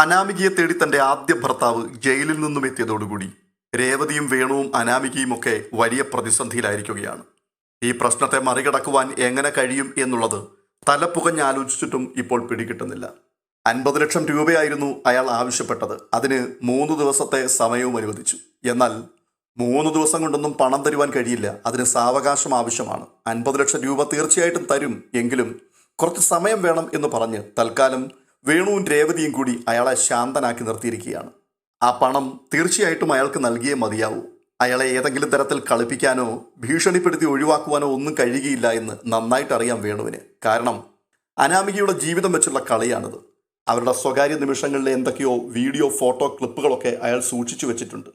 അനാമികയെ തേടി തന്റെ ആദ്യ ഭർത്താവ് ജയിലിൽ നിന്നും എത്തിയതോടുകൂടി രേവതിയും വേണുവും അനാമികയും ഒക്കെ വലിയ പ്രതിസന്ധിയിലായിരിക്കുകയാണ്. ഈ പ്രശ്നത്തെ മറികടക്കുവാൻ എങ്ങനെ കഴിയും എന്നുള്ളത് തലപ്പുകഞ്ഞാലോചിച്ചിട്ടും ഇപ്പോൾ പിടികിട്ടുന്നില്ല. അൻപത് ലക്ഷം രൂപയായിരുന്നു അയാൾ ആവശ്യപ്പെട്ടത്. അതിന് മൂന്ന് ദിവസത്തെ സമയവും അനുവദിച്ചു. എന്നാൽ മൂന്ന് ദിവസം കൊണ്ടൊന്നും പണം തരുവാൻ കഴിയില്ല. അതിന് സാവകാശം ആവശ്യമാണ്. അൻപത് ലക്ഷം രൂപ തീർച്ചയായിട്ടും തരും. എങ്കിലും കുറച്ച് സമയം വേണം എന്ന് പറഞ്ഞ് തൽക്കാലം വേണുവും രേവതിയും കൂടി അയാളെ ശാന്തനാക്കി നിർത്തിയിരിക്കുകയാണ്. ആ പണം തീർച്ചയായിട്ടും അയാൾക്ക് നൽകിയേ മതിയാവൂ. അയാളെ ഏതെങ്കിലും തരത്തിൽ കളിപ്പിക്കാനോ ഭീഷണിപ്പെടുത്തി ഒഴിവാക്കുവാനോ ഒന്നും കഴിയുകയില്ല എന്ന് നന്നായിട്ട് അറിയാം വേണുവിന്. കാരണം അനാമികയുടെ ജീവിതം വെച്ചുള്ള കളിയാണിത്. അവരുടെ സ്വകാര്യ നിമിഷങ്ങളിലെ എന്തൊക്കെയോ വീഡിയോ ഫോട്ടോ ക്ലിപ്പുകളൊക്കെ അയാൾ സൂക്ഷിച്ചു വെച്ചിട്ടുണ്ട്.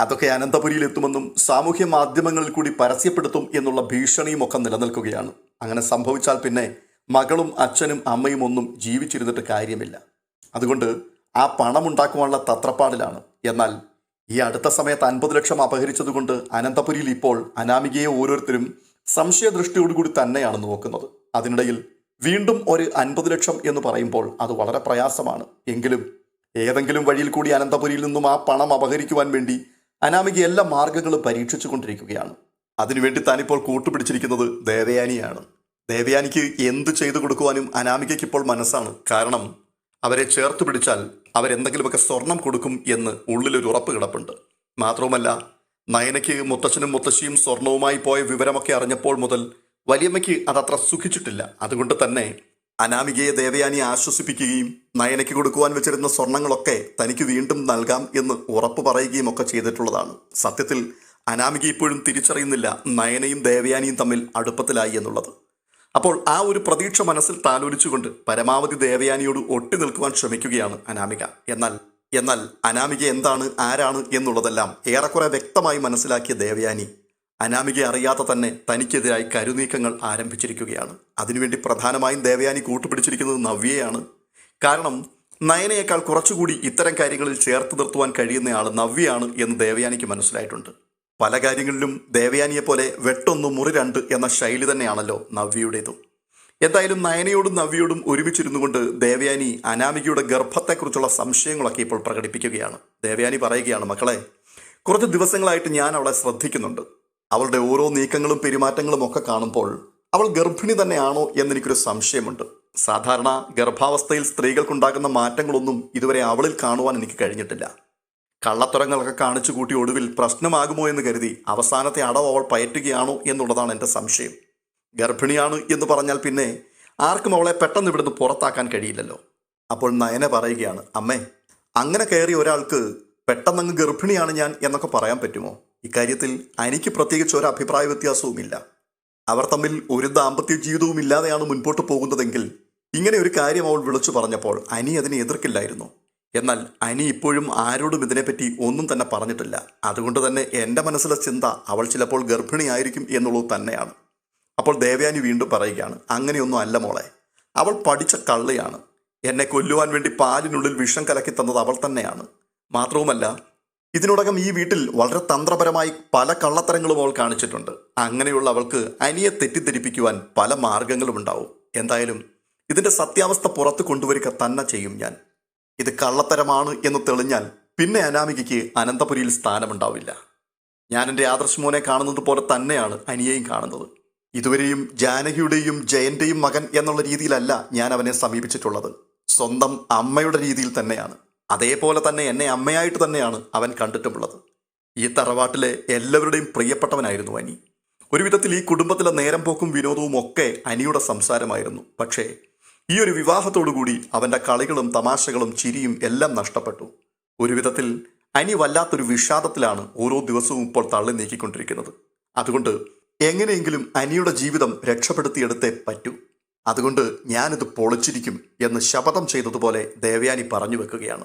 അതൊക്കെ അനന്തപുരിയിൽ എത്തുമെന്നും സാമൂഹ്യ മാധ്യമങ്ങളിൽ കൂടി പരസ്യപ്പെടുത്തും എന്നുള്ള ഭീഷണിയുമൊക്കെ നിലനിൽക്കുകയാണ്. അങ്ങനെ സംഭവിച്ചാൽ പിന്നെ മകളും അച്ഛനും അമ്മയും ഒന്നും ജീവിച്ചിരുന്നിട്ട് കാര്യമില്ല. അതുകൊണ്ട് ആ പണം ഉണ്ടാക്കുവാനുള്ള തത്രപ്പാടിലാണ്. എന്നാൽ ഈ അടുത്ത സമയത്ത് അൻപത് ലക്ഷം അപഹരിച്ചതുകൊണ്ട് അനന്തപുരിയിൽ ഇപ്പോൾ അനാമികയെ ഓരോരുത്തരും സംശയദൃഷ്ടിയോടുകൂടി തന്നെയാണ് നോക്കുന്നത്. അതിനിടയിൽ വീണ്ടും ഒരു അൻപത് ലക്ഷം എന്ന് പറയുമ്പോൾ അത് വളരെ പ്രയാസമാണ്. എങ്കിലും ഏതെങ്കിലും വഴിയിൽ കൂടി അനന്തപുരിയിൽ നിന്നും ആ പണം അപഹരിക്കുവാൻ വേണ്ടി അനാമിക എല്ലാ മാർഗങ്ങളും പരീക്ഷിച്ചു കൊണ്ടിരിക്കുകയാണ് അതിനുവേണ്ടി താനിപ്പോൾ കൂട്ടുപിടിച്ചിരിക്കുന്നത് ദേവയാനിയാണ്. ദേവയാനിക്ക് എന്ത് ചെയ്തു കൊടുക്കുവാനും അനാമികയ്ക്ക് ഇപ്പോൾ മനസ്സാണ്. കാരണം അവരെ ചേർത്ത് പിടിച്ചാൽ അവരെന്തെങ്കിലുമൊക്കെ സ്വർണം കൊടുക്കും എന്ന് ഉള്ളിലൊരു ഉറപ്പ് കിടപ്പുണ്ട്. മാത്രവുമല്ല നയനയ്ക്ക് മുത്തച്ഛനും മുത്തശ്ശിയും സ്വർണവുമായി പോയ വിവരമൊക്കെ അറിഞ്ഞപ്പോൾ മുതൽ വലിയമ്മയ്ക്ക് അതത്ര സുഖിച്ചിട്ടില്ല. അതുകൊണ്ട് തന്നെ അനാമികയെ ദേവയാനി ആശ്വസിപ്പിക്കുകയും നയനയ്ക്ക് കൊടുക്കുവാൻ വെച്ചിരുന്ന സ്വർണങ്ങളൊക്കെ തനിക്ക് വീണ്ടും നൽകാം എന്ന് ഉറപ്പ് പറയുകയും ഒക്കെ ചെയ്തിട്ടുള്ളതാണ്. സത്യത്തിൽ അനാമിക ഇപ്പോഴും തിരിച്ചറിയുന്നില്ല നയനയും ദേവയാനിയും തമ്മിൽ അടുപ്പത്തിലായി എന്നുള്ളത്. അപ്പോൾ ആ ഒരു പ്രതീക്ഷ മനസ്സിൽ താലോലിച്ചുകൊണ്ട് പരമാവധി ദേവയാനിയോട് ഒട്ടി നിൽക്കുവാൻ ശ്രമിക്കുകയാണ് അനാമിക. എന്നാൽ എന്നാൽ അനാമിക എന്താണ് ആരാണ് എന്നുള്ളതെല്ലാം ഏറെക്കുറെ വ്യക്തമായി മനസ്സിലാക്കിയ ദേവയാനി അനാമിക അറിയാതെ തന്നെ തനിക്കെതിരായി കരുനീക്കങ്ങൾ ആരംഭിച്ചിരിക്കുകയാണ്. അതിനുവേണ്ടി പ്രധാനമായും ദേവയാനി കൂട്ടുപിടിച്ചിരിക്കുന്നത് നവ്യയാണ്. കാരണം നയനയേക്കാൾ കുറച്ചുകൂടി ഇത്തരം കാര്യങ്ങളിൽ ചേർത്ത് നിർത്തുവാൻ കഴിയുന്നയാൾ നവ്യയാണ് എന്ന് ദേവയാനിക്ക് മനസ്സിലായിട്ടുണ്ട്. പല കാര്യങ്ങളിലും ദേവയാനിയെ പോലെ വെട്ടൊന്ന് മുറി രണ്ട് എന്ന ശൈലി തന്നെയാണല്ലോ നവ്യയുടേതും. എന്തായാലും നയനയോടും നവ്യയോടും ഒരുമിച്ചിരുന്നു കൊണ്ട് ദേവയാനി അനാമികയുടെ ഗർഭത്തെക്കുറിച്ചുള്ള സംശയങ്ങളൊക്കെ ഇപ്പോൾ പ്രകടിപ്പിക്കുകയാണ്. ദേവയാനി പറയുകയാണ് മക്കളെ കുറച്ച് ദിവസങ്ങളായിട്ട് ഞാൻ അവളെ ശ്രദ്ധിക്കുന്നുണ്ട്. അവളുടെ ഓരോ നീക്കങ്ങളും പെരുമാറ്റങ്ങളും ഒക്കെ കാണുമ്പോൾ അവൾ ഗർഭിണി തന്നെയാണോ എന്നെനിക്കൊരു സംശയമുണ്ട്. സാധാരണ ഗർഭാവസ്ഥയിൽ സ്ത്രീകൾക്കുണ്ടാകുന്ന മാറ്റങ്ങളൊന്നും ഇതുവരെ അവളിൽ കാണുവാൻ എനിക്ക് കഴിഞ്ഞിട്ടില്ല. കള്ളത്തരങ്ങളൊക്കെ കാണിച്ചു കൂട്ടി ഒടുവിൽ പ്രശ്നമാകുമോ എന്ന് കരുതി അവസാനത്തെ അടവ് അവൾ പയറ്റുകയാണോ എന്നുള്ളതാണ് എന്റെ സംശയം. ഗർഭിണിയാണ് എന്ന് പറഞ്ഞാൽ പിന്നെ ആർക്കും അവളെ പെട്ടെന്ന് ഇവിടുന്ന് പുറത്താക്കാൻ കഴിയില്ലല്ലോ. അപ്പോൾ നയന പറയുകയാണ് അമ്മേ അങ്ങനെ കയറിയ ഒരാൾക്ക് പെട്ടെന്നങ്ങ് ഗർഭിണിയാണ് ഞാൻ എന്നൊക്കെ പറയാൻ പറ്റുമോ? ഇക്കാര്യത്തിൽ എനിക്ക് പ്രത്യേകിച്ച് ഒരു അഭിപ്രായ വ്യത്യാസവുമില്ല. അവർ തമ്മിൽ ഒരു ദാമ്പത്യ ജീവിതവും ഇല്ലാതെയാണ് മുൻപോട്ട് പോകുന്നതെങ്കിൽ ഇങ്ങനെ ഒരു കാര്യം അവൾ വിളിച്ചു പറഞ്ഞപ്പോൾ അനി അതിനെ എതിർക്കില്ലായിരുന്നു. എന്നാൽ അനി ഇപ്പോഴും ആരോടും ഇതിനെപ്പറ്റി ഒന്നും തന്നെ പറഞ്ഞിട്ടില്ല. അതുകൊണ്ട് തന്നെ എന്റെ മനസ്സിലെ ചിന്ത അവൾ ചിലപ്പോൾ ഗർഭിണിയായിരിക്കും എന്നുള്ളത് തന്നെയാണ്. അപ്പോൾ ദേവയാനി വീണ്ടും പറയുകയാണ് അങ്ങനെയൊന്നും അല്ല മോളെ. അവൾ പഠിച്ച കള്ളയാണ്. എന്നെ കൊല്ലുവാൻ വേണ്ടി പാലിനുള്ളിൽ വിഷം കലക്കി തന്നത് അവൾ തന്നെയാണ്. മാത്രവുമല്ല ഇതിനോടകം ഈ വീട്ടിൽ വളരെ തന്ത്രപരമായി പല കള്ളത്തരങ്ങളും അവൾ കാണിച്ചിട്ടുണ്ട്. അങ്ങനെയുള്ള അവൾക്ക് അനിയെ തെറ്റിദ്ധരിപ്പിക്കുവാൻ പല മാർഗങ്ങളും ഉണ്ടാവും എന്തായാലും ഇതിന്റെ സത്യാവസ്ഥ പുറത്തു കൊണ്ടുവരിക തന്നെ ചെയ്യും ഞാൻ. ഇത് കള്ളത്തരമാണ് എന്ന് തെളിഞ്ഞാൽ പിന്നെ അനാമികയ്ക്ക് അനന്തപുരിയിൽ സ്ഥാനമുണ്ടാവില്ല. ഞാൻ എന്റെ ആദർശ് മോനെ കാണുന്നത് പോലെ തന്നെയാണ് അനിയെയും കാണുന്നത്. ഇതുവരെയും ജാനകിയുടെയും ജയന്റെയും മകൻ എന്നുള്ള രീതിയിലല്ല ഞാൻ അവനെ സമീപിച്ചിട്ടുള്ളത്. സ്വന്തം അമ്മയുടെ രീതിയിൽ തന്നെയാണ്. അതേപോലെ തന്നെ എന്നെ അമ്മയായിട്ട് തന്നെയാണ് അവൻ കണ്ടിട്ടുമുള്ളത്. ഈ തറവാട്ടിലെ എല്ലാവരുടെയും പ്രിയപ്പെട്ടവനായിരുന്നു അനി. ഒരുവിധത്തിൽ ഈ കുടുംബത്തിലെ നേരം പോക്കും വിനോദവും ഒക്കെ അനിയുടെ സംസാരമായിരുന്നു. പക്ഷേ ഈ ഒരു വിവാഹത്തോടുകൂടി അവന്റെ കളികളും തമാശകളും ചിരിയും എല്ലാം നഷ്ടപ്പെട്ടു. ഒരു വിധത്തിൽ അനി വല്ലാത്തൊരു വിഷാദത്തിലാണ് ഓരോ ദിവസവും ഇപ്പോൾ തള്ളി നീക്കിക്കൊണ്ടിരിക്കുന്നത്. അതുകൊണ്ട് എങ്ങനെയെങ്കിലും അനിയുടെ ജീവിതം രക്ഷപ്പെടുത്തിയെടുത്തേ പറ്റൂ. അതുകൊണ്ട് ഞാനിത് പൊളിച്ചിരിക്കും എന്ന് ശപഥം ചെയ്തതുപോലെ ദേവയാനി പറഞ്ഞു വെക്കുകയാണ്.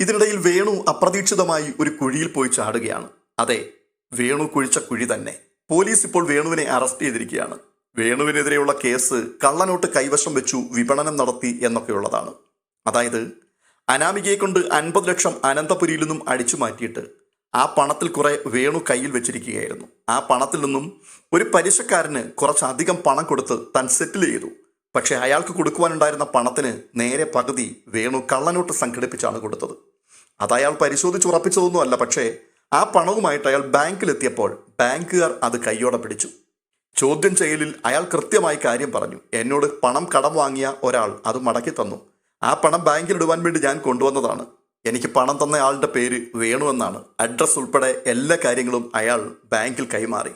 ഇതിനിടയിൽ വേണു അപ്രതീക്ഷിതമായി ഒരു കുഴിയിൽ പോയി ചാടുകയാണ്. അതെ വേണു കുഴിച്ച കുഴി തന്നെ. പോലീസ് ഇപ്പോൾ വേണുവിനെ അറസ്റ്റ് ചെയ്തിരിക്കുകയാണ്. വേണുവിനെതിരെയുള്ള കേസ് കള്ളനോട്ട് കൈവശം വെച്ചു വിപണനം നടത്തി എന്നൊക്കെയുള്ളതാണ്. അതായത് അനാമികയെ കൊണ്ട് അൻപത് ലക്ഷം അനന്തപുരിയിൽ നിന്നും അടിച്ചു മാറ്റിയിട്ട് ആ പണത്തിൽ കുറെ വേണു കയ്യിൽ വെച്ചിരിക്കുകയായിരുന്നു. ആ പണത്തിൽ നിന്നും ഒരു പലിശക്കാരന് കുറച്ചധികം പണം കൊടുത്ത് താൻ സെറ്റിൽ ചെയ്തു. പക്ഷേ അയാൾക്ക് കൊടുക്കുവാനുണ്ടായിരുന്ന പണത്തിന് നേരെ പകുതി വേണു കള്ളനോട്ട് സംഘടിപ്പിച്ചാണ് കൊടുത്തത്. അത് അയാൾ പരിശോധിച്ചുറപ്പിച്ചതൊന്നുമല്ല പക്ഷേ ആ പണവുമായിട്ട് അയാൾ ബാങ്കിലെത്തിയപ്പോൾ ബാങ്കുകാർ അത് കയ്യോടെ പിടിച്ചു. ചോദ്യം ചെയ്യലിൽ അയാൾ കൃത്യമായി കാര്യം പറഞ്ഞു. എന്നോട് പണം കടം വാങ്ങിയ ഒരാൾ അത് മടക്കി തന്നു. ആ പണം ബാങ്കിൽ ഇടുവാൻ വേണ്ടി ഞാൻ കൊണ്ടുവന്നതാണ്. എനിക്ക് പണം തന്ന ആളുടെ പേര് വേണു എന്നാണ്. അഡ്രസ് ഉൾപ്പെടെ എല്ലാ കാര്യങ്ങളും അയാൾ ബാങ്കിൽ കൈമാറി.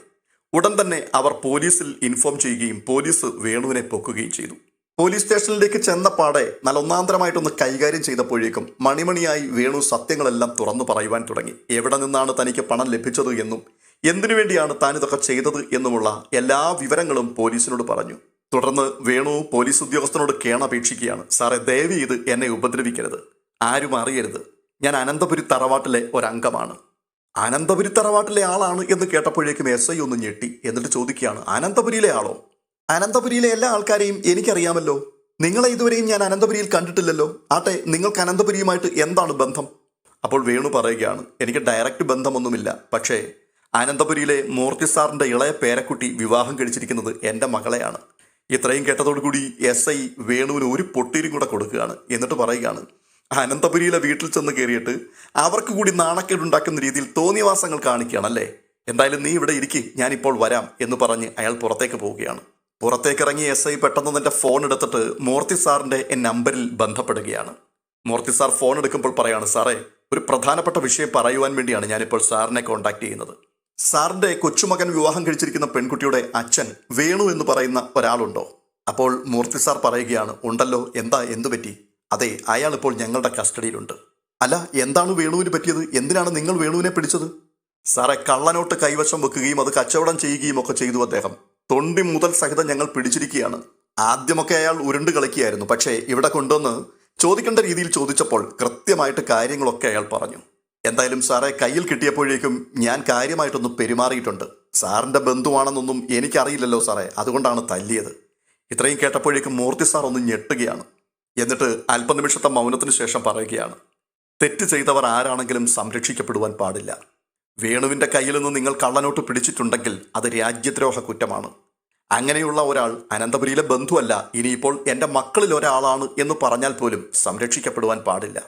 ഉടൻ തന്നെ അവർ പോലീസിൽ ഇൻഫോം ചെയ്യുകയും പോലീസ് വേണുവിനെ പൊക്കുകയും ചെയ്തു. പോലീസ് സ്റ്റേഷനിലേക്ക് ചെന്ന പാടെ നല്ല ഒന്നാന്തരമായിട്ടൊന്ന് കൈകാര്യം ചെയ്തപ്പോഴേക്കും മണിമണിയായി വേണു സത്യങ്ങളെല്ലാം തുറന്നു പറയുവാൻ തുടങ്ങി. എവിടെ നിന്നാണ് തനിക്ക് പണം ലഭിച്ചത് എന്നും എന്തിനു വേണ്ടിയാണ് താൻ ഇതൊക്കെ ചെയ്തത് എന്നുമുള്ള എല്ലാ വിവരങ്ങളും പോലീസിനോട് പറഞ്ഞു. തുടർന്ന് വേണു പോലീസ് ഉദ്യോഗസ്ഥനോട് കേണപേക്ഷിക്കുകയാണ്. സാറേ ദയവ് ചെയ്ത് എന്നെ ഉപദ്രവിക്കരുത്. ആരും അറിയരുത്. ഞാൻ അനന്തപുരി തറവാട്ടിലെ ഒരംഗമാണ്. അനന്തപുരി തറവാട്ടിലെ ആളാണ് എന്ന് കേട്ടപ്പോഴേക്കും എസ് ഐ ഒന്ന് ഞെട്ടി. എന്നിട്ട് ചോദിക്കുകയാണ് അനന്തപുരിയിലെ ആളോ? അനന്തപുരിയിലെ എല്ലാ ആൾക്കാരെയും എനിക്കറിയാമല്ലോ. നിങ്ങളെ ഇതുവരെയും ഞാൻ അനന്തപുരിയിൽ കണ്ടിട്ടില്ലല്ലോ. ആട്ടെ നിങ്ങൾക്ക് അനന്തപുരിയുമായിട്ട് എന്താണ് ബന്ധം? അപ്പോൾ വേണു പറയുകയാണ് എനിക്ക് ഡയറക്റ്റ് ബന്ധമൊന്നുമില്ല. പക്ഷേ അനന്തപുരിയിലെ മൂർത്തി സാറിന്റെ ഇളയ പേരക്കുട്ടി വിവാഹം കഴിച്ചിരിക്കുന്നത് എന്റെ മകളെയാണ്. ഇത്രയും കേട്ടതോടുകൂടി എസ് ഐ വേണുവിന് ഒരു പൊട്ടീരും കൂടെ കൊടുക്കുകയാണ്. എന്നിട്ട് പറയുകയാണ് അനന്തപുരിയിലെ വീട്ടിൽ ചെന്ന് കയറിയിട്ട് അവർക്ക് കൂടി നാണക്കേടുണ്ടാക്കുന്ന രീതിയിൽ തോന്നിവാസങ്ങൾ കാണിക്കുകയാണല്ലേ എന്തായാലും നീ ഇവിടെ ഇരിക്ക് ഞാനിപ്പോൾ വരാം എന്ന് പറഞ്ഞ് അയാൾ പുറത്തേക്ക് പോവുകയാണ്. പുറത്തേക്ക് ഇറങ്ങിയ എസ് ഐ പെട്ടെന്ന് തന്റെ ഫോൺ എടുത്തിട്ട് മൂർത്തി സാറിന്റെ നമ്പറിൽ ബന്ധപ്പെടുകയാണ്. മൂർത്തി സാർ ഫോൺ എടുക്കുമ്പോൾ പറയാണ് സാറേ ഒരു പ്രധാനപ്പെട്ട വിഷയം പറയുവാൻ വേണ്ടിയാണ് ഞാനിപ്പോൾ സാറിനെ കോൺടാക്ട് ചെയ്യുന്നത്. സാറിന്റെ കൊച്ചുമകൻ വിവാഹം കഴിച്ചിരിക്കുന്ന പെൺകുട്ടിയുടെ അച്ഛൻ വേണു എന്ന് പറയുന്ന ഒരാളുണ്ടോ? അപ്പോൾ മൂർത്തി സാർ പറയുകയാണ് ഉണ്ടല്ലോ എന്താ എന്തു പറ്റി? അതെ അയാൾ ഇപ്പോൾ ഞങ്ങളുടെ കസ്റ്റഡിയിലുണ്ട്. അല്ല എന്താണ് വേണുവിന് പറ്റിയത്? എന്തിനാണ് നിങ്ങൾ വേണുവിനെ പിടിച്ചത്? സാറെ കള്ളനോട്ട് കൈവശം വെക്കുകയും അത് കച്ചവടം ചെയ്യുകയും ഒക്കെ ചെയ്തു അദ്ദേഹം. തൊണ്ടി മുതൽ സഹിതം ഞങ്ങൾ പിടിച്ചിരിക്കുകയാണ്. ആദ്യമൊക്കെ അയാൾ ഉരുണ്ട് കളിക്കുകയായിരുന്നു. പക്ഷേ ഇവിടെ കൊണ്ടുവന്ന് ചോദിക്കേണ്ട രീതിയിൽ ചോദിച്ചപ്പോൾ കൃത്യമായിട്ട് കാര്യങ്ങളൊക്കെ അയാൾ പറഞ്ഞു. എന്തായാലും സാറെ കയ്യിൽ കിട്ടിയപ്പോഴേക്കും ഞാൻ കാര്യമായിട്ടൊന്ന് പെരുമാറിയിട്ടുണ്ട്. സാറിന്റെ ബന്ധുവാണെന്നൊന്നും എനിക്കറിയില്ലല്ലോ സാറേ അതുകൊണ്ടാണ് തല്ലിയത്. ഇത്രയും കേട്ടപ്പോഴേക്കും മൂർത്തി സാർ ഒന്ന് ഞെട്ടുകയാണ്. എന്നിട്ട് അല്പനിമിഷത്തെ മൗനത്തിന് ശേഷം പറയുകയാണ് തെറ്റ് ചെയ്തവർ ആരാണെങ്കിലും സംരക്ഷിക്കപ്പെടുവാൻ പാടില്ല. വേണുവിന്റെ കയ്യിൽ നിന്ന് നിങ്ങൾ കള്ളനോട്ട് പിടിച്ചിട്ടുണ്ടെങ്കിൽ അത് രാജ്യദ്രോഹ കുറ്റമാണ്. അങ്ങനെയുള്ള ഒരാൾ അനന്തപുരിയിലെ ബന്ധുവല്ല ഇനിയിപ്പോൾ എന്റെ മക്കളിൽ ഒരാളാണ് എന്ന് പറഞ്ഞാൽ പോലും സംരക്ഷിക്കപ്പെടുവാൻ പാടില്ല.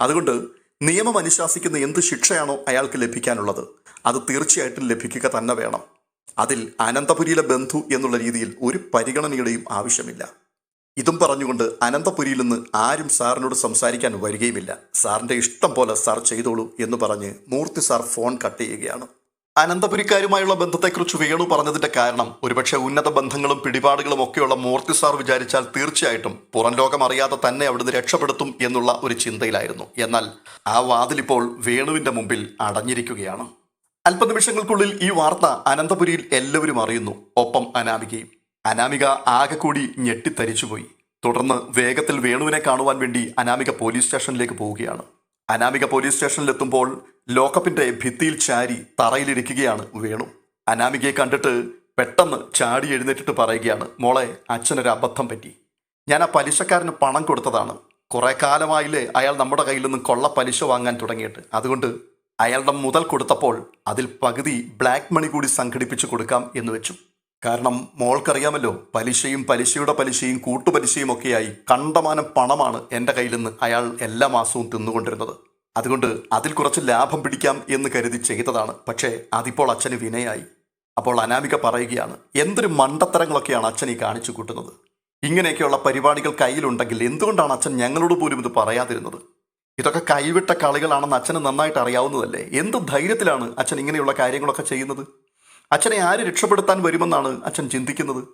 അതുകൊണ്ട് നിയമം അനുശാസിക്കുന്ന എന്ത് ശിക്ഷയാണോ അയാൾക്ക് ലഭിക്കാനുള്ളത്? അത് തീർച്ചയായിട്ടും ലഭിക്കുക തന്നെ വേണം. അതിൽ അനന്തപുരിയിലെ ബന്ധു എന്നുള്ള രീതിയിൽ ഒരു പരിഗണനയുടെയും ആവശ്യമില്ല. ഇതും പറഞ്ഞുകൊണ്ട് അനന്തപുരിയിൽ നിന്ന് ആരും സാറിനോട് സംസാരിക്കാൻ വരികയുമില്ല. സാറിന്റെ ഇഷ്ടം പോലെ സാർ ചെയ്തോളൂ എന്ന് പറഞ്ഞ് മൂർത്തി സാർ ഫോൺ കട്ട് ചെയ്യുകയാണ്. അനന്തപുരിക്കാരുമായുള്ള ബന്ധത്തെക്കുറിച്ച് വേണു പറഞ്ഞതിന്റെ കാരണം ഒരുപക്ഷെ ഉന്നത ബന്ധങ്ങളും പിടിപാടുകളും ഒക്കെയുള്ള മൂർത്തി സാർ വിചാരിച്ചാൽ തീർച്ചയായിട്ടും പുറം ലോകം അറിയാതെ തന്നെ അവിടുന്ന് രക്ഷപ്പെടുത്തും എന്നുള്ള ഒരു ചിന്തയിലായിരുന്നു. എന്നാൽ ആ വാതിലിപ്പോൾ വേണുവിന്റെ മുമ്പിൽ അടഞ്ഞിരിക്കുകയാണ്. അല്പനിമിഷങ്ങൾക്കുള്ളിൽ ഈ വാർത്ത അനന്തപുരിയിൽ എല്ലാവരും അറിയുന്നു. ഒപ്പം അനാമികയും. അനാമിക ആകെ കൂടി ഞെട്ടിത്തരിച്ചുപോയി. തുടർന്ന് വേഗത്തിൽ വേണുവിനെ കാണുവാൻ വേണ്ടി അനാമിക പോലീസ് സ്റ്റേഷനിലേക്ക് പോവുകയാണ്. അനാമിക പോലീസ് സ്റ്റേഷനിലെത്തുമ്പോൾ ലോക്കപ്പിന്റെ ഭിത്തിയിൽ ചാരി തറയിലിരിക്കുകയാണ് വേണു. അനാമികയെ കണ്ടിട്ട് പെട്ടെന്ന് ചാടി എഴുന്നേറ്റിട്ട് പറയുകയാണ് മോളെ അച്ഛനൊരു അബദ്ധം പറ്റി. ഞാൻ ആ പലിശക്കാരന് പണം കൊടുത്തതാണ്. കുറെ കാലമായില്ലേ അയാൾ നമ്മുടെ കയ്യിൽ നിന്ന് കൊള്ള പലിശ വാങ്ങാൻ തുടങ്ങിയിട്ട്. അതുകൊണ്ട് അയാളുടെ മുതൽ കൊടുത്തപ്പോൾ അതിൽ പകുതി ബ്ലാക്ക് മണി കൂടി സംഘടിപ്പിച്ച് കൊടുക്കാം എന്ന് വെച്ചു. കാരണം മോൾക്കറിയാമല്ലോ പലിശയും പലിശയുടെ പലിശയും കൂട്ടുപലിശയും ഒക്കെയായി കണ്ടമാനം പണമാണ് എന്റെ കയ്യിൽ നിന്ന് അയാൾ എല്ലാ മാസവും തിന്നുകൊണ്ടിരുന്നത്. അതുകൊണ്ട് അതിൽ കുറച്ച് ലാഭം പിടിക്കാം എന്ന് കരുതി ചെയ്തതാണ്. പക്ഷേ അതിപ്പോൾ അച്ഛന് വിനയായി. അപ്പോൾ അനാമിക പറയുകയാണ് എന്തൊരു മണ്ടത്തരങ്ങളൊക്കെയാണ് അച്ഛൻ ഈ കാണിച്ചു കൂട്ടുന്നത്. ഇങ്ങനെയൊക്കെയുള്ള പരിപാടികൾ കയ്യിലുണ്ടെങ്കിൽ എന്തുകൊണ്ടാണ് അച്ഛൻ ഞങ്ങളോട് പോലും ഇത് പറയാതിരുന്നത്? ഇതൊക്കെ കൈവിട്ട കളികളാണെന്ന് അച്ഛന് നന്നായിട്ട് അറിയാവുന്നതല്ലേ? എന്ത് ധൈര്യത്തിലാണ് അച്ഛൻ ഇങ്ങനെയുള്ള കാര്യങ്ങളൊക്കെ ചെയ്യുന്നത്? അച്ഛനെ ആര് രക്ഷപ്പെടുത്താൻ വരുമെന്നാണ് അച്ഛൻ ചിന്തിക്കുന്നത്?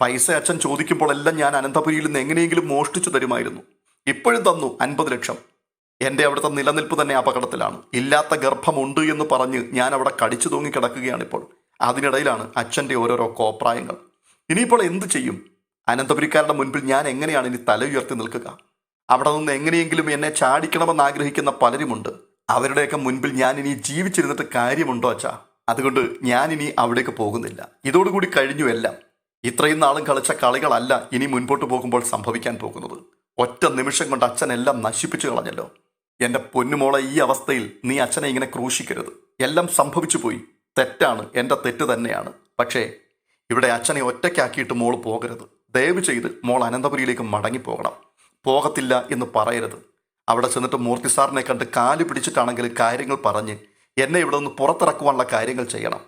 പൈസ അച്ഛൻ ചോദിക്കുമ്പോൾ എല്ലാം ഞാൻ അനന്തപുരിയിൽ നിന്ന് എങ്ങനെയെങ്കിലും മോഷ്ടിച്ചു തരുമായിരുന്നു. ഇപ്പോഴും തന്നു അൻപത് ലക്ഷം. എന്റെ അവിടുത്തെ നിലനിൽപ്പ് തന്നെ അപകടത്തിലാണ്. ഇല്ലാത്ത ഗർഭമുണ്ട് എന്ന് പറഞ്ഞ് ഞാൻ അവിടെ കടിച്ചു തൂങ്ങി കിടക്കുകയാണിപ്പോൾ അതിനിടയിലാണ് അച്ഛന്റെ ഓരോരോ കോപ്രായങ്ങൾ. ഇനിയിപ്പോൾ എന്ത് ചെയ്യും? അനന്തപുരിക്കാരുടെ മുൻപിൽ ഞാൻ എങ്ങനെയാണ് ഇനി തല ഉയർത്തി നിൽക്കുക? അവിടെ നിന്ന് എങ്ങനെയെങ്കിലും എന്നെ ചാടിക്കണമെന്ന് ആഗ്രഹിക്കുന്ന പലരുമുണ്ട്. അവരുടെയൊക്കെ മുൻപിൽ ഞാൻ ഇനി ജീവിച്ചിരുന്നിട്ട് കാര്യമുണ്ടോ അച്ഛാ? അതുകൊണ്ട് ഞാൻ ഇനി അവിടേക്ക് പോകുന്നില്ല. ഇതോടുകൂടി കഴിഞ്ഞു എല്ലാം. ഇത്രയും നാളും കളിച്ച കളികളല്ല ഇനി മുൻപോട്ട് പോകുമ്പോൾ സംഭവിക്കാൻ പോകുന്നത്. ഒറ്റ നിമിഷം കൊണ്ട് അച്ഛൻ എല്ലാം നശിപ്പിച്ചു കളഞ്ഞല്ലോ. എന്റെ പൊന്നുമോളെ ഈ അവസ്ഥയിൽ നീ അച്ഛനെ ഇങ്ങനെ ക്രൂശിക്കരുത്. എല്ലാം സംഭവിച്ചു പോയി. തെറ്റാണ്. എന്റെ തെറ്റ് തന്നെയാണ്. പക്ഷേ ഇവിടെ അച്ഛനെ ഒറ്റയ്ക്കാക്കിയിട്ട് മോൾ പോകരുത്. ദയവ് ചെയ്ത് മോൾ അനന്തപുരിയിലേക്ക് മടങ്ങിപ്പോകണം പോകത്തില്ല എന്ന് പറയരുത്. അവിടെ ചെന്നിട്ട് മൂർത്തി സാറിനെ കണ്ട് കാൽ പിടിച്ചിട്ടാണെങ്കിലും കാര്യങ്ങൾ പറഞ്ഞ് എന്നെ ഇവിടെ നിന്ന് പുറത്തിറക്കുവാനുള്ള കാര്യങ്ങൾ ചെയ്യണം.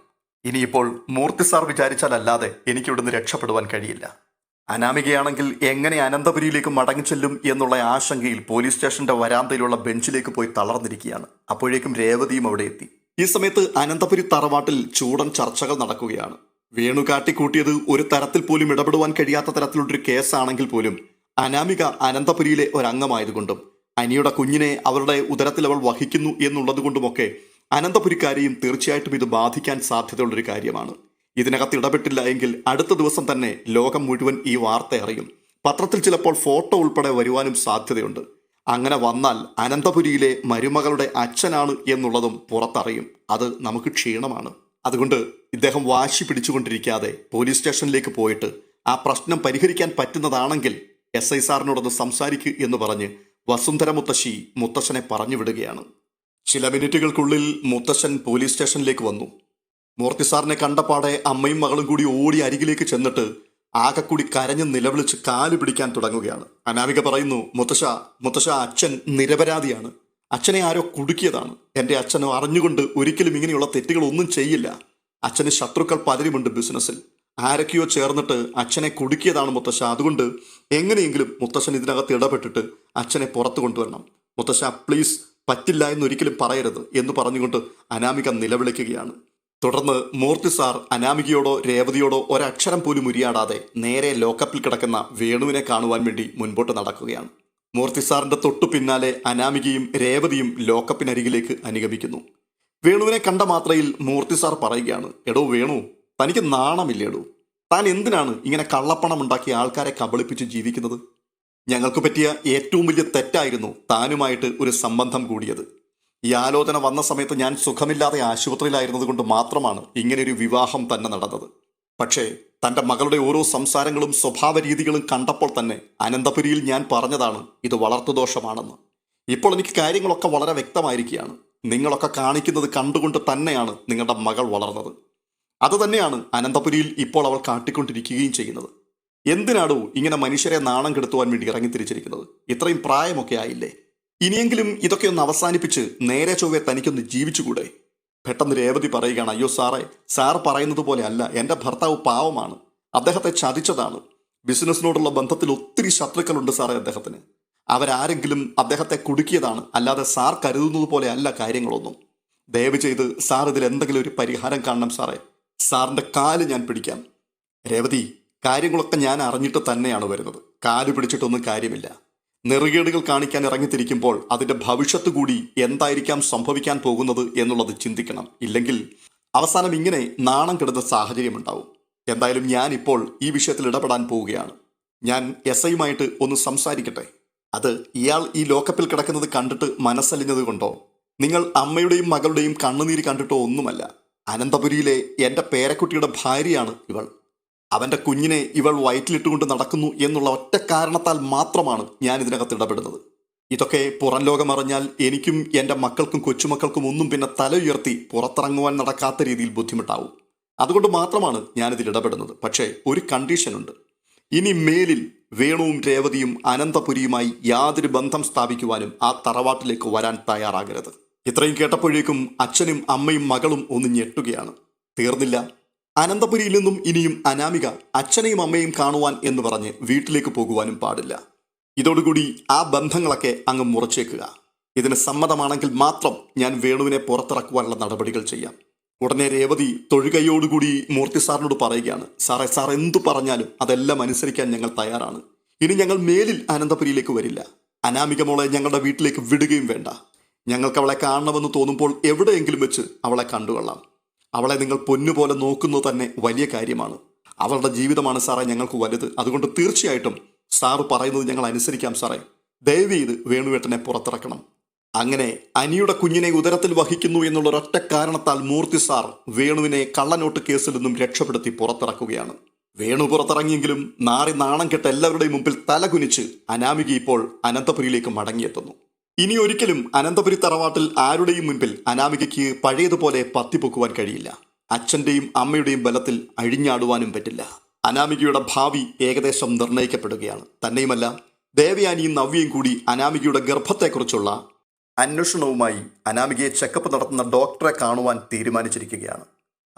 ഇനിയിപ്പോൾ മൂർത്തി സാർ വിചാരിച്ചാലല്ലാതെ എനിക്കിവിടുന്ന് രക്ഷപ്പെടുവാൻ കഴിയില്ല. അനാമികയാണെങ്കിൽ എങ്ങനെ അനന്തപുരിയിലേക്ക് മടങ്ങിച്ചെല്ലും എന്നുള്ള ആശങ്കയിൽ പോലീസ് സ്റ്റേഷന്റെ വരാന്തയിലുള്ള ബെഞ്ചിലേക്ക് പോയി തളർന്നിരിക്കുകയാണ്. അപ്പോഴേക്കും രേവതിയും അവിടെ എത്തി. ഈ സമയത്ത് അനന്തപുരി തറവാട്ടിൽ ചൂടൻ ചർച്ചകൾ നടക്കുകയാണ്. വേണു കാട്ടിക്കൂട്ടിയത് ഒരു തരത്തിൽ പോലും ഇടപെടുവാൻ കഴിയാത്ത തരത്തിലുള്ളൊരു കേസാണെങ്കിൽ പോലും അനാമിക അനന്തപുരിയിലെ ഒരംഗമായതുകൊണ്ടും അനിയുടെ കുഞ്ഞിനെ അവരുടെ ഉദരത്തിൽ അവൾ വഹിക്കുന്നു എന്നുള്ളതുകൊണ്ടുമൊക്കെ അനന്തപുരിക്കാരെയും തീർച്ചയായിട്ടും ഇത് ബാധിക്കാൻ സാധ്യതയുള്ളൊരു കാര്യമാണ്. ഇതിനകത്ത് ഇടപെട്ടില്ല എങ്കിൽ അടുത്ത ദിവസം തന്നെ ലോകം മുഴുവൻ ഈ വാർത്ത അറിയും. പത്രത്തിൽ ചിലപ്പോൾ ഫോട്ടോ ഉൾപ്പെടെ വരുവാനും സാധ്യതയുണ്ട്. അങ്ങനെ വന്നാൽ അനന്തപുരിയിലെ മരുമകളുടെ അച്ഛനാണ് എന്നുള്ളതും പുറത്തറിയും. അത് നമുക്ക് ക്ഷീണമാണ്. അതുകൊണ്ട് ഇദ്ദേഹം വാശി പിടിച്ചുകൊണ്ടിരിക്കാതെ പോലീസ് സ്റ്റേഷനിലേക്ക് പോയിട്ട് ആ പ്രശ്നം പരിഹരിക്കാൻ പറ്റുന്നതാണെങ്കിൽ എസ് ഐ സാറിനോടൊന്ന് സംസാരിക്കൂ എന്ന് പറഞ്ഞ് വസുന്ധര മുത്തശ്ശി മുത്തശ്ശനെ പറഞ്ഞു വിടുകയാണ്. ചില മിനിറ്റുകൾക്കുള്ളിൽ മുത്തശ്ശൻ പോലീസ് സ്റ്റേഷനിലേക്ക് വന്നു. മൂർത്തി സാറിനെ കണ്ടപാടെ അമ്മയും മകളും കൂടി ഓടി അരികിലേക്ക് ചെന്നിട്ട് ആകെക്കൂടി കൂടി കരഞ്ഞ് നിലവിളിച്ച് കാൽ പിടിക്കാൻ തുടങ്ങുകയാണ്. അനാമിക പറയുന്നു മുത്തശ്ശ മുത്തശ്ശ അച്ഛൻ നിരപരാധിയാണ്. അച്ഛനെ ആരോ കുടുക്കിയതാണ്. എന്റെ അച്ഛനോ അറിഞ്ഞുകൊണ്ട് ഒരിക്കലും ഇങ്ങനെയുള്ള തെറ്റുകളൊന്നും ചെയ്യില്ല. അച്ഛന് ശത്രുക്കൾ പലരുമുണ്ട് ബിസിനസ്സിൽ. ആരൊക്കെയോ ചേർന്നിട്ട് അച്ഛനെ കുടുക്കിയതാണ് മുത്തശ്ശ. അതുകൊണ്ട് എങ്ങനെയെങ്കിലും മുത്തശ്ശൻ ഇതിനകത്ത് ഇടപെട്ടിട്ട് അച്ഛനെ പുറത്തു കൊണ്ടുവരണം. മുത്തശ്ശ പ്ലീസ് പറ്റില്ല എന്നൊരിക്കലും പറയരുത് എന്ന് പറഞ്ഞുകൊണ്ട് അനാമിക നിലവിളിക്കുകയാണ്. തുടർന്ന് മൂർത്തി സാർ അനാമികയോടോ രേവതിയോടോ ഒരക്ഷരം പോലും ഉരിയാടാതെ നേരെ ലോക്കപ്പിൽ കിടക്കുന്ന വേണുവിനെ കാണുവാൻ വേണ്ടി മുൻപോട്ട് നടക്കുകയാണ്. മൂർത്തി സാറിന്റെ തൊട്ടു പിന്നാലെ അനാമികയും രേവതിയും ലോക്കപ്പിനരികിലേക്ക് അനുഗമിക്കുന്നു. വേണുവിനെ കണ്ട മാത്രയിൽ മൂർത്തി സാർ പറയുകയാണ് എടോ വേണു തനിക്ക് നാണമില്ലേടോ? താൻ എന്തിനാണ് ഇങ്ങനെ കള്ളപ്പണം ഉണ്ടാക്കി ആൾക്കാരെ കബളിപ്പിച്ച് ജീവിക്കുന്നത്? ഞങ്ങൾക്ക് പറ്റിയ ഏറ്റവും വലിയ തെറ്റായിരുന്നു താനുമായിട്ട് ഒരു സംബന്ധം കൂടിയത്. ഈ ആലോചന വന്ന സമയത്ത് ഞാൻ സുഖമില്ലാതെ ആശുപത്രിയിലായിരുന്നത് കൊണ്ട് മാത്രമാണ് ഇങ്ങനെയൊരു വിവാഹം തന്നെ നടന്നത്. പക്ഷേ തന്റെ മകളുടെ ഓരോ സംസാരങ്ങളും സ്വഭാവ രീതികളും കണ്ടപ്പോൾ തന്നെ അനന്തപുരിയിൽ ഞാൻ പറഞ്ഞതാണ് ഇത് വളർത്തുദോഷമാണെന്ന്. ഇപ്പോൾ എനിക്ക് കാര്യങ്ങളൊക്കെ വളരെ വ്യക്തമായിരിക്കുകയാണ്. നിങ്ങളൊക്കെ കാണിക്കുന്നത് കണ്ടുകൊണ്ട് തന്നെയാണ് നിങ്ങളുടെ മകൾ വളർന്നത്. അതുതന്നെയാണ് അനന്തപുരിയിൽ ഇപ്പോൾ അവൾ കാട്ടിക്കൊണ്ടിരിക്കുകയും ചെയ്യുന്നത്. എന്തിനാണോ ഇങ്ങനെ മനുഷ്യരെ നാണം കെടുത്തുവാൻ വേണ്ടി ഇറങ്ങിത്തിരിച്ചിരിക്കുന്നത്? ഇത്രയും പ്രായമൊക്കെ ആയില്ലേ? ഇനിയെങ്കിലും ഇതൊക്കെ ഒന്ന് അവസാനിപ്പിച്ച് നേരെ ചൊവ്വെ തനിക്കൊന്ന് ജീവിച്ചുകൂടെ? പെട്ടെന്ന് രേവതി പറയുകയാണ് അയ്യോ സാറേ സാർ പറയുന്നത് പോലെ അല്ല എന്റെ ഭർത്താവ് പാവമാണ് അദ്ദേഹത്തെ ചതിച്ചതാണ്. ബിസിനസ്സിനോടുള്ള ബന്ധത്തിൽ ഒത്തിരി ശത്രുക്കളുണ്ട് സാറേ അദ്ദേഹത്തിന്. അവരാരെങ്കിലും അദ്ദേഹത്തെ കുടുക്കിയതാണ് അല്ലാതെ സാർ കരുതുന്നത് പോലെ അല്ല കാര്യങ്ങളൊന്നും. ദയവ് ചെയ്ത് സാർ ഇതിൽ എന്തെങ്കിലും ഒരു പരിഹാരം കാണണം സാറേ. സാറിന്റെ കാൽ ഞാൻ പിടിക്കാം. രേവതി കാര്യങ്ങളൊക്കെ ഞാൻ അറിഞ്ഞിട്ട് തന്നെയാണ് വരുന്നത്. കാൽ പിടിച്ചിട്ടൊന്നും കാര്യമില്ല. നെറുകേടുകൾ കാണിക്കാൻ ഇറങ്ങിത്തിരിക്കുമ്പോൾ അതിന്റെ ഭവിഷ്യത്ത് കൂടി എന്തായിരിക്കാം സംഭവിക്കാൻ പോകുന്നത് എന്നുള്ളത് ചിന്തിക്കണം. ഇല്ലെങ്കിൽ അവസാനം ഇങ്ങനെ നാണം കെടുന്ന സാഹചര്യം ഉണ്ടാവും. എന്തായാലും ഞാൻ ഇപ്പോൾ ഈ വിഷയത്തിൽ ഇടപെടാൻ പോവുകയാണ്. ഞാൻ എസ് ഐയുമായിട്ട് ഒന്ന് സംസാരിക്കട്ടെ. അത് ഇയാൾ ഈ ലോക്കപ്പിൽ കിടക്കുന്നത് കണ്ടിട്ട് മനസ്സലിഞ്ഞത് കൊണ്ടോ? നിങ്ങൾ അമ്മയുടെയും മകളുടെയും കണ്ണുനീര് കണ്ടിട്ടോ ഒന്നുമല്ല. അനന്തപുരിയിലെ എന്റെ പേരക്കുട്ടിയുടെ ഭാര്യയാണ് ഇവൾ. അവന്റെ കുഞ്ഞിനെ ഇവൾ വയറ്റിലിട്ടുകൊണ്ട് നടക്കുന്നു എന്നുള്ള ഒറ്റ കാരണത്താൽ മാത്രമാണ് ഞാൻ ഇതിനകത്ത് ഇടപെടുന്നത്. ഇതൊക്കെ പുറം ലോകം അറിഞ്ഞാൽ എനിക്കും എന്റെ മക്കൾക്കും കൊച്ചുമക്കൾക്കും ഒന്നും പിന്നെ തല ഉയർത്തി പുറത്തിറങ്ങുവാൻ നടക്കാത്ത രീതിയിൽ ബുദ്ധിമുട്ടാവും. അതുകൊണ്ട് മാത്രമാണ് ഞാനിതിൽ ഇടപെടുന്നത്. പക്ഷേ ഒരു കണ്ടീഷനുണ്ട് ഇനി മേലിൽ വേണുവും രേവതിയും അനന്തപുരിയുമായി യാതൊരു ബന്ധം സ്ഥാപിക്കുവാനും ആ തറവാട്ടിലേക്ക് വരാൻ തയ്യാറാകരുത്. ഇത്രയും കേട്ടപ്പോഴേക്കും അച്ഛനും അമ്മയും മകളും ഒന്ന് ഞെട്ടുകയാണ്. തീർന്നില്ല. അനന്തപുരിയിൽ നിന്നും ഇനിയും അനാമിക അച്ഛനെയും അമ്മയും കാണുവാൻ എന്ന് പറഞ്ഞ് വീട്ടിലേക്ക് പോകുവാനും പാടില്ല. ഇതോടുകൂടി ആ ബന്ധങ്ങളൊക്കെ അങ്ങ് മുറിച്ചേക്കുക. ഇതിന് സമ്മതമാണെങ്കിൽ മാത്രം ഞാൻ വേണുവിനെ പുറത്തിറക്കുവാനുള്ള നടപടികൾ ചെയ്യാം. ഉടനെ രേവതി തൊഴുകയോടുകൂടി മൂർത്തി സാറിനോട് പറയുകയാണ്. സാറേ സാർ എന്തു പറഞ്ഞാലും അതെല്ലാം അനുസരിക്കാൻ ഞങ്ങൾ തയ്യാറാണ്. ഇനി ഞങ്ങൾ മേലിൽ അനന്തപുരിയിലേക്ക് വരില്ല. അനാമിക മോളെ ഞങ്ങളുടെ വീട്ടിലേക്ക് വിടുകയും വേണ്ട. ഞങ്ങൾക്ക് അവളെ കാണണമെന്ന് തോന്നുമ്പോൾ എവിടെയെങ്കിലും വെച്ച് അവളെ കണ്ടുകൊള്ളാം. അവളെ നിങ്ങൾ പൊന്നുപോലെ നോക്കുന്നത് തന്നെ വലിയ കാര്യമാണ്. അവളുടെ ജീവിതമാണ് സാറേ ഞങ്ങൾക്ക് വലുത്. അതുകൊണ്ട് തീർച്ചയായിട്ടും സാറ് പറയുന്നത് ഞങ്ങൾ അനുസരിക്കാം സാറേ. ദയവ് ചെയ്ത് വേണുവേട്ടനെ പുറത്തിറക്കണം. അങ്ങനെ അനിയുടെ കുഞ്ഞിനെ ഉദരത്തിൽ വഹിക്കുന്നു എന്നുള്ള ഒരൊറ്റ കാരണത്താൽ മൂർത്തി സാർ വേണുവിനെ കള്ളനോട്ട് കേസിൽ നിന്നും രക്ഷപ്പെടുത്തി പുറത്തിറക്കുകയാണ്. വേണു പുറത്തിറങ്ങിയെങ്കിലും നാറി നാണം കെട്ട എല്ലാവരുടെയും മുമ്പിൽ തലകുനിച്ച് അനാമിക ഇപ്പോൾ അനന്തപുരിയിലേക്ക് മടങ്ങിയെത്തുന്നു. ഇനി ഒരിക്കലും അനന്തപുരി തറവാട്ടിൽ ആരുടെയും മുൻപിൽ അനാമികയ്ക്ക് പഴയതുപോലെ പത്തിപ്പൊക്കുവാൻ കഴിയില്ല. അച്ഛന്റെയും അമ്മയുടെയും ബലത്തിൽ അഴിഞ്ഞാടുവാനും പറ്റില്ല. അനാമികയുടെ ഭാവി ഏകദേശം നിർണയിക്കപ്പെടുകയാണ്. തന്നെയുമല്ല ദേവയാനിയും നവ്യയും കൂടി അനാമികയുടെ ഗർഭത്തെക്കുറിച്ചുള്ള അന്വേഷണവുമായി അനാമികയെ ചെക്കപ്പ് നടത്തുന്ന ഡോക്ടറെ കാണുവാൻ തീരുമാനിച്ചിരിക്കുകയാണ്.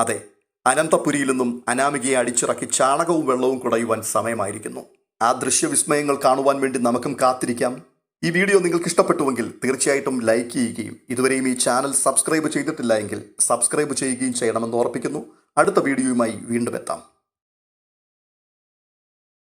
അതെ അനന്തപുരിയിൽ നിന്നും അനാമികയെ അടിച്ചിറക്കി ചാണകവും വെള്ളവും കുടയുവാൻ സമയമായിരിക്കുന്നു. ആ ദൃശ്യവിസ്മയങ്ങൾ കാണുവാൻ വേണ്ടി നമുക്കും കാത്തിരിക്കാം. ഈ വീഡിയോ നിങ്ങൾക്ക് ഇഷ്ടപ്പെട്ടുവെങ്കിൽ തീർച്ചയായിട്ടും ലൈക്ക് ചെയ്യുകയും ഇതുവരെയും ഈ ചാനൽ സബ്സ്ക്രൈബ് ചെയ്തിട്ടില്ല എങ്കിൽ സബ്സ്ക്രൈബ് ചെയ്യുകയും ചെയ്യണമെന്ന് ഓർപ്പിക്കുന്നു അടുത്ത വീഡിയോയുമായി വീണ്ടും എത്താം.